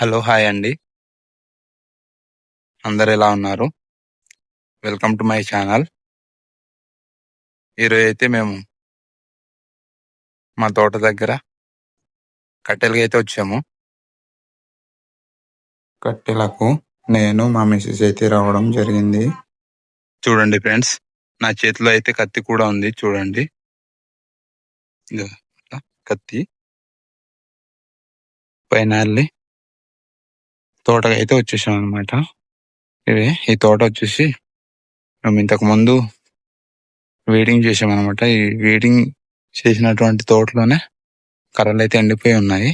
Hello hi అండి. అందరు ఎలా ఉన్నారు? Welcome to my channel. ఈరోజు అయితే మేము మా తోట దగ్గర కట్టెలకి అయితే వచ్చాము. కట్టెలకు నేను మా మిస్సెస్ అయితే రావడం జరిగింది. చూడండి ఫ్రెండ్స్ నా చేతిలో అయితే కత్తి కూడా ఉంది చూడండి. కత్తి. పైన తోటకి అయితే వచ్చేసాం అనమాట ఇది ఈ తోట వచ్చేసి మేము ఇంతకు ముందు వీడింగ్ చేసాం అనమాట ఈ వెయిటింగ్ చేసినటువంటి తోటలోనే కర్రలు అయితే ఎండిపోయి ఉన్నాయి.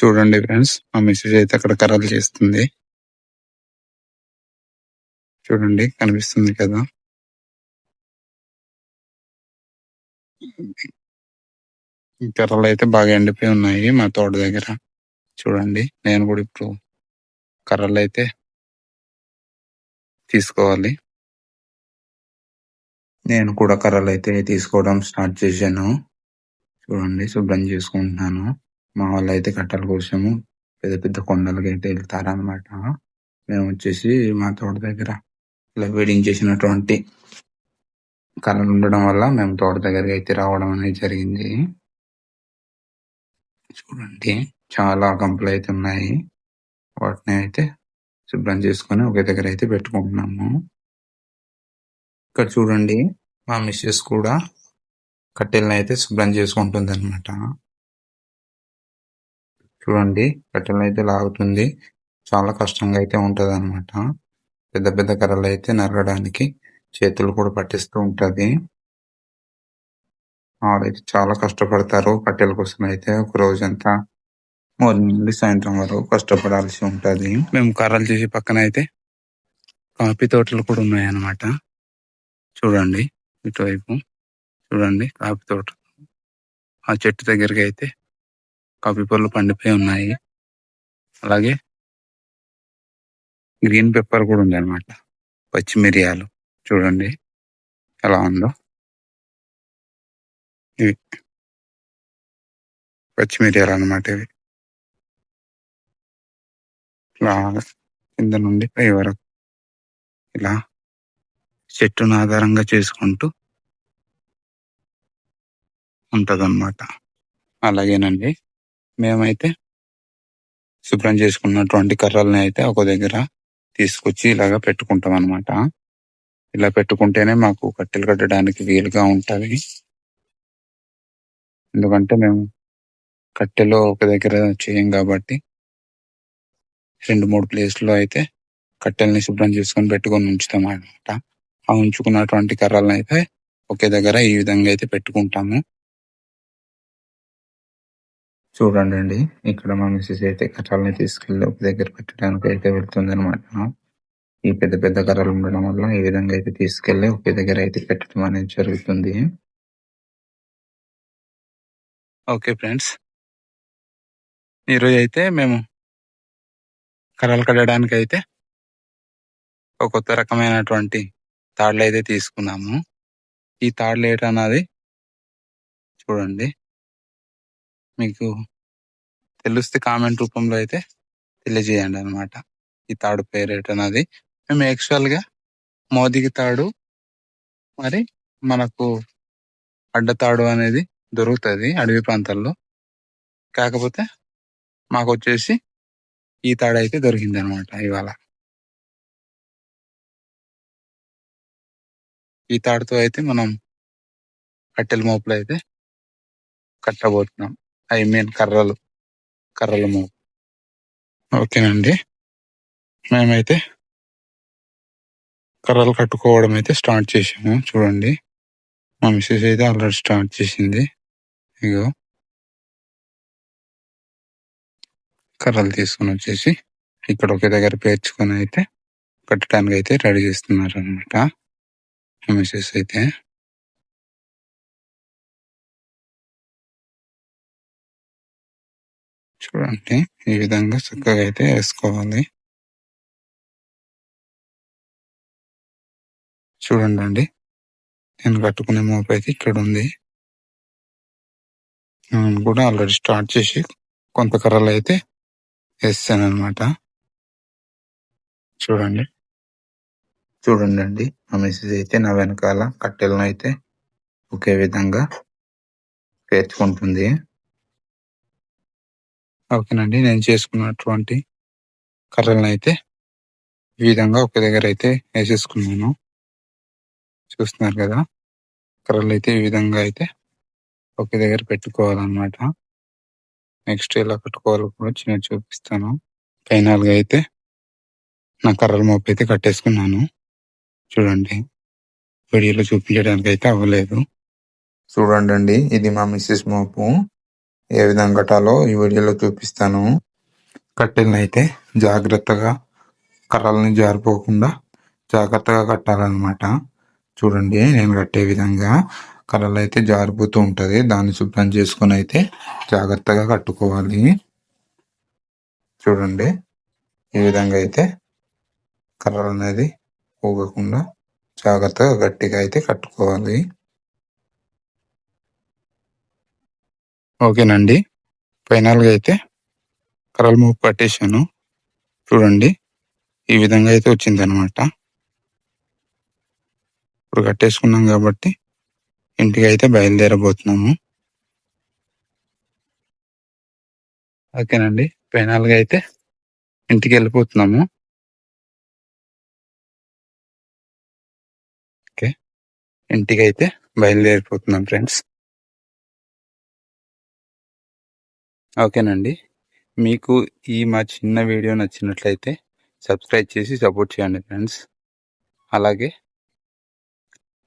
చూడండి ఫ్రెండ్స్ మా మెసేజ్ అయితే అక్కడ కర్రలు చేస్తుంది. చూడండి కనిపిస్తుంది కదా. కర్రలు అయితే బాగా ఎండిపోయి ఉన్నాయి మా తోట దగ్గర. చూడండి. నేను కూడా ఇప్పుడు కర్రలు అయితే తీసుకోవాలి. నేను కూడా కర్రలు అయితే తీసుకోవడం స్టార్ట్ చేశాను. చూడండి శుభ్రం చేసుకుంటున్నాను. మా వాళ్ళు అయితే కట్టల కోసము. పెద్ద పెద్ద కొండలకి అయితే వెళ్తారనమాట మేము వచ్చేసి మా తోట దగ్గర ఇలా వెడింగ్ చేసినటువంటి కర్రలు ఉండడం వల్ల మేము తోట దగ్గరికి అయితే రావడం అనేది జరిగింది. చూడండి. చాలా కంపులు అయితే ఉన్నాయి వాటిని అయితే శుభ్రం చేసుకొని ఒకే దగ్గర అయితే పెట్టుకుంటున్నాము. ఇక్కడ చూడండి మా మిస్సెస్ కూడా కట్టెలను అయితే శుభ్రం చేసుకుంటుంది అనమాట చూడండి కట్టెలను అయితే లాగుతుంది. చాలా కష్టంగా అయితే ఉంటుంది అనమాట పెద్ద పెద్ద కర్రలు అయితే నరగడానికి చేతులు కూడా పట్టిస్తూ ఉంటది. వాళ్ళైతే చాలా కష్టపడతారు కట్టెల కోసం అయితే. ఒక రోజంతా నుండి సాయంత్రం వరకు కష్టపడాల్సి ఉంటుంది. మేము కర్రలు చేసి పక్కన అయితే కాఫీ తోటలు కూడా ఉన్నాయి అన్నమాట చూడండి ఇటువైపు. చూడండి కాఫీ తోట. ఆ చెట్టు దగ్గరికి అయితే కాఫీ పళ్ళు పండిపోయి ఉన్నాయి. అలాగే గ్రీన్ పెప్పర్ కూడా ఉంది అనమాట పచ్చిమిరియాలు. చూడండి ఎలా ఉందో. ఇవి పచ్చిమిరియాలు అన్నమాట ఇవి. ఇలా కింద నుండి పై వరకు. ఇలా చెట్టును ఆధారంగా చేసుకుంటూ ఉంటదన్నమాట. అలాగేనండి. మేమైతే శుభ్రం చేసుకున్నటువంటి కర్రల్ని అయితే ఒక దగ్గర తీసుకొచ్చి ఇలాగా పెట్టుకుంటాం అన్నమాట ఇలా పెట్టుకుంటేనే మాకు కట్టెలు కట్టడానికి వీలుగా ఉంటుంది. ఎందుకంటే మేము కట్టెలు ఒక దగ్గర చేయం కాబట్టి రెండు మూడు ప్లేస్లో అయితే కట్టెల్ని శుభ్రం చేసుకొని పెట్టుకొని ఉంచుతాం అనమాట ఆ ఉంచుకున్నటువంటి కర్రలను అయితే ఒకే దగ్గర ఈ విధంగా అయితే పెట్టుకుంటాము. చూడండి అండి ఇక్కడ మా మిస్సెస్ అయితే కర్రల్ని తీసుకెళ్ళి ఒక దగ్గర పెట్టడానికి అయితే వెళ్తుంది అనమాట ఈ పెద్ద పెద్ద కర్రలు ఉండడం వల్ల ఈ విధంగా అయితే తీసుకెళ్ళి ఒకే దగ్గర అయితే పెట్టడం అనేది జరుగుతుంది. ఓకే ఫ్రెండ్స్ ఈరోజు అయితే మేము కర్రలు కట్టడానికి అయితే ఒక కొత్త రకమైనటువంటి తాడులు అయితే తీసుకున్నాము. ఈ తాడులు ఏంటన్నది చూడండి. మీకు తెలుస్తే కామెంట్ రూపంలో అయితే తెలియజేయండి అనమాట ఈ తాడు పేరు ఏంటన్నది. మేము యాక్చువల్గా మోదికి తాడు మరి మనకు అడ్డతాడు అనేది దొరుకుతుంది అడవి ప్రాంతాల్లో. కాకపోతే మాకు వచ్చేసి ఈ తాడు అయితే దొరికింది అనమాట ఇవాళ. ఈ తాడుతో అయితే మనం కట్టెల మోపులు అయితే కట్టబోతున్నాం. ఐ మీన్ కర్రలు కర్రల మోపు. ఓకేనండి. మేమైతే కర్రలు కట్టుకోవడం అయితే స్టార్ట్ చేసాము. చూడండి. మా మిస్సెస్ అయితే ఆల్రెడీ స్టార్ట్ చేసింది. ఇగో. కర్రలు తీసుకుని వచ్చేసి ఇక్కడ ఒకే దగ్గర పేర్చుకొని అయితే కట్టడానికి అయితే రెడీ చేస్తున్నారు అనమాట మిస్సెస్ అయితే. చూడండి ఈ విధంగా చక్కగా అయితే వేసుకోవాలి. చూడండి అండి నేను కట్టుకునే మోపు అయితే ఇక్కడ ఉంది. నేను కూడా ఆల్రెడీ స్టార్ట్ చేసి కొంత కర్రలు అయితే వేస్తాను అనమాట చూడండి. చూడండి అండి మా మిస్సెస్ అయితే నా వెనకాల కట్టెలను అయితే ఒకే విధంగా పేర్చుకుంటుంది. ఓకేనండి నేను చేసుకున్నటువంటి కర్రలను అయితే ఈ విధంగా ఒక దగ్గర అయితే వేసేసుకున్నాను. చూస్తున్నారు కదా? కర్రలు అయితే ఈ విధంగా అయితే ఒకే దగ్గర పెట్టుకోవాలన్నమాట. నెక్స్ట్ ఎలా కట్టుకోవాలో కూడా చిన్న చూపిస్తాను. ఫైనల్గా అయితే నా కర్రల మోపు అయితే కట్టేసుకున్నాను. చూడండి. వీడియోలో చూపించడానికి అయితే అవ్వలేదు. చూడండి అండి ఇది మా మిస్సెస్ మోపు. ఏ విధంగా కట్టాలో ఈ వీడియోలో చూపిస్తాను. కట్టెలను అయితే జాగ్రత్తగా కర్రలని జారిపోకుండా జాగ్రత్తగా కట్టాలన్నమాట. చూడండి. నేను కట్టే విధంగా కలర్లు అయితే జారిపోతూ ఉంటుంది. దాన్ని శుభ్రం చేసుకొని అయితే జాగ్రత్తగా కట్టుకోవాలి. చూడండి. ఈ విధంగా అయితే కర్రలు అనేది ఊగకుండా జాగ్రత్తగా గట్టిగా అయితే కట్టుకోవాలి. ఓకేనండి. ఫైనల్గా అయితే కర్రల మూపు కట్టేశాను చూడండి. ఈ విధంగా అయితే వచ్చింది అనమాట ఇప్పుడు కట్టేసుకున్నాం కాబట్టి ఇంటికి అయితే బయలుదేరబోతున్నాము. ఓకేనండి ఫైనల్గా అయితే ఇంటికి వెళ్ళిపోతున్నాము ఓకే ఇంటికి అయితే బయలుదేరిపోతున్నాం ఫ్రెండ్స్. ఓకేనండి మీకు ఈ మా చిన్న వీడియో నచ్చినట్లయితే సబ్స్క్రైబ్ చేసి సపోర్ట్ చేయండి ఫ్రెండ్స్. అలాగే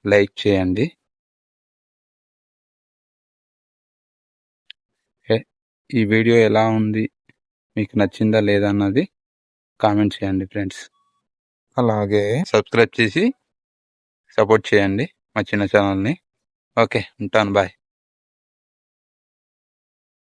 లైక్ చేయండి. ఈ వీడియో ఎలా ఉంది మీకు నచ్చిందా లేదా అన్నది కామెంట్ చేయండి ఫ్రెండ్స్. అలాగే సబ్స్క్రైబ్ చేసి సపోర్ట్ చేయండి మా చిన్న ఛానల్ని. ఓకే ఉంటాను బాయ్.